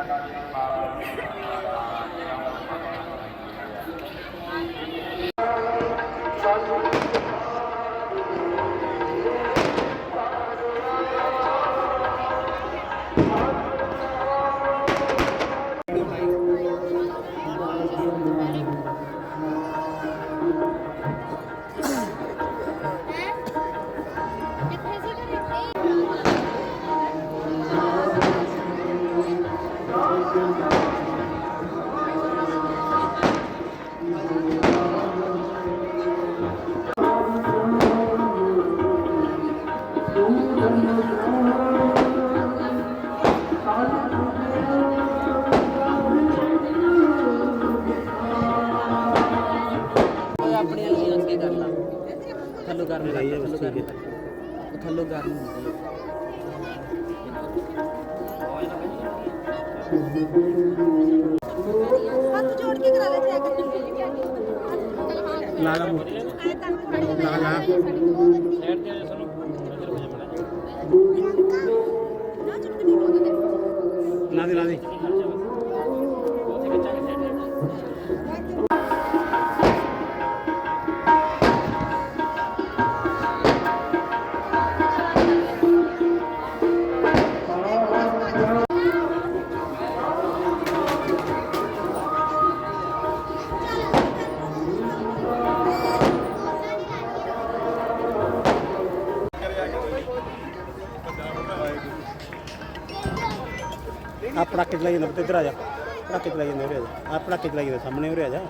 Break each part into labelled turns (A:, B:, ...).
A: Kakak Ipa ਥੱਲੋਂ ਗਰਮ ਕਰ ਲਾ, ਥੱਲੋਂ ਗਰਮ ਕਰ ਲਾ। ਉਹ ਥੱਲੋਂ ਗਰਮ ਹੁੰਦੀ ਹੈ
B: ਹੱਥ ਜੋੜ ਕੇ ਕਰਾ ਲੈ ਚੈੱਕ
C: ਲਾ ਲਾ ਮੂੰਹ। ਲਾ ਲਾ। ਲਾ ਦੇ ਲਾ ਦੇ। ਆ ਪੜਾਕੇ ਚਲਾਈ ਜਾਂਦਾ ਪੁੱਤ ਇੱਧਰ ਆ ਜਾ ਪੜਾਕੇ ਚਲਾਈ ਜਾਂਦਾ ਉਰੇ ਆ ਜਾ ਆ ਪੜਾਕੇ ਚਲਾਈ ਜਾਂਦਾ ਸਾਹਮਣੇ ਉਰੇ ਆ ਜਾ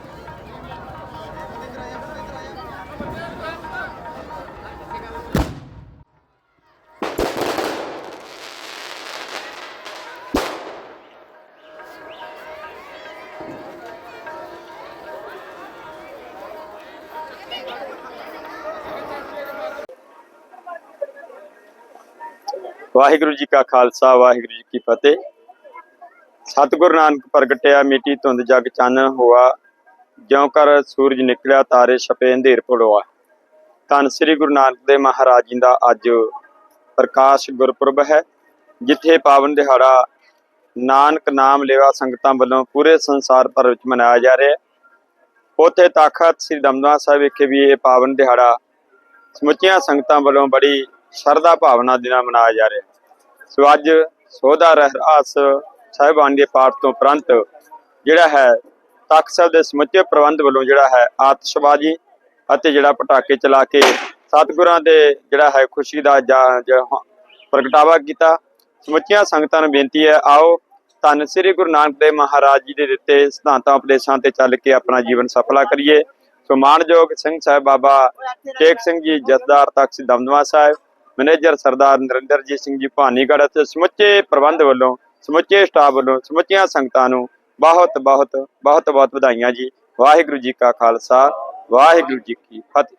D: ਵਾਹਿਗੁਰੂ ਜੀ ਕਾ ਖਾਲਸਾ ਵਾਹਿਗੁਰੂ ਜੀ ਕੀ ਫਤਿਹ ਸਤਿਗੁਰੂ ਨਾਨਕ ਪ੍ਰਗਟਿਆ, ਮਿੱਟੀ ਧੁੰਦ ਜਗ ਚਾਨਣ ਹੋਆ, ਜਿਉ ਕਰ ਸੂਰਜ ਨਿਕਲਿਆ, ਤਾਰੇ ਛਪੇ ਅੰਧੇਰ ਪੜੋਆ ਧੰਨ ਸ੍ਰੀ ਗੁਰੂ ਨਾਨਕ ਦੇਵ ਮਹਾਰਾਜ ਜੀ ਦਾ ਅੱਜ ਪ੍ਰਕਾਸ਼ ਗੁਰਪੁਰਬ ਹੈ, ਜਿੱਥੇ ਪਾਵਨ ਦਿਹਾੜਾ ਨਾਨਕ ਨਾਮ ਲੇਵਾ ਸੰਗਤਾਂ ਵੱਲੋਂ ਪੂਰੇ ਸੰਸਾਰ ਭਰ ਵਿੱਚ ਮਨਾਇਆ ਜਾ ਰਿਹਾ ਹੈ। ਉੱਥੇ ਤਾਖਤ ਸ੍ਰੀ ਦਮਦਮਾ ਸਾਹਿਬ ਵਿਖੇ ਵੀ ਇਹ ਪਾਵਨ ਦਿਹਾੜਾ ਸਮੁੱਚੀਆਂ ਸੰਗਤਾਂ ਵੱਲੋਂ ਬੜੀ ਸ਼ਰਧਾ ਭਾਵਨਾ ਦੇ ਨਾਲ ਮਨਾਇਆ ਜਾ ਰਿਹਾ ਹੈ। ਸੋ ਅੱਜ ਸੋਧਾ ਰਹਿਰਾਸ ਸਾਹਿਬਾਨ ਦੇ ਪਾਠ ਤੋਂ ਉਪਰੰਤ ਜਿਹੜਾ ਹੈ ਤਖਤ ਸਾਹਿਬ ਦੇ ਸਮੁੱਚੇ ਪ੍ਰਬੰਧ ਵੱਲੋਂ ਜਿਹੜਾ ਹੈ ਆਤਿਸ਼ਬਾਜ਼ੀ ਅਤੇ ਜਿਹੜਾ ਪਟਾਕੇ ਚਲਾ ਕੇ ਸਤਿਗੁਰਾਂ ਦੇ ਜਿਹੜਾ ਹੈ ਖੁਸ਼ੀ ਦਾ ਪ੍ਰਗਟਾਵਾ ਕੀਤਾ। ਸਮੁੱਚੀਆਂ ਸੰਗਤਾਂ ਨੂੰ ਬੇਨਤੀ ਹੈ, ਆਓ ਧੰਨ ਸ੍ਰੀ ਗੁਰੂ ਨਾਨਕ ਦੇਵ ਮਹਾਰਾਜ ਜੀ ਦੇ ਦਿੱਤੇ ਸਿਧਾਂਤਾਂ, ਉਪਦੇਸ਼ਾਂ ਤੇ ਚੱਲ ਕੇ ਆਪਣਾ ਜੀਵਨ ਸਫਲਾ ਕਰੀਏ। ਸੋ ਮਾਣਯੋਗ ਸਿੰਘ ਸਾਹਿਬ ਬਾਬਾ ਟੇਕ ਸਿੰਘ ਜੀ ਜਸਦਾਰ ਤਖਤ ਦਮਦਮਾ ਸਾਹਿਬ, ਮੈਨੇਜਰ ਸਰਦਾਰ ਨਰਿੰਦਰਜੀਤ ਸਿੰਘ ਜੀ, ਭਾਨੀਗੜ੍ਹ ਅਤੇ ਸਮੁੱਚੇ ਪ੍ਰਬੰਧ ਵੱਲੋਂ ਸਮੁੱਚੇ ਸਟਾਫ ਵੱਲੋਂ, ਸਮੁੱਚੀਆਂ ਸੰਗਤਾਂ ਨੂੰ ਬਹੁਤ ਬਹੁਤ ਬਹੁਤ ਬਹੁਤ ਵਧਾਈਆਂ ਜੀ। ਵਾਹਿਗੁਰੂ ਜੀ ਕਾ ਖਾਲਸਾ, ਵਾਹਿਗੁਰੂ ਜੀ ਕੀ ਫਤਿਹ।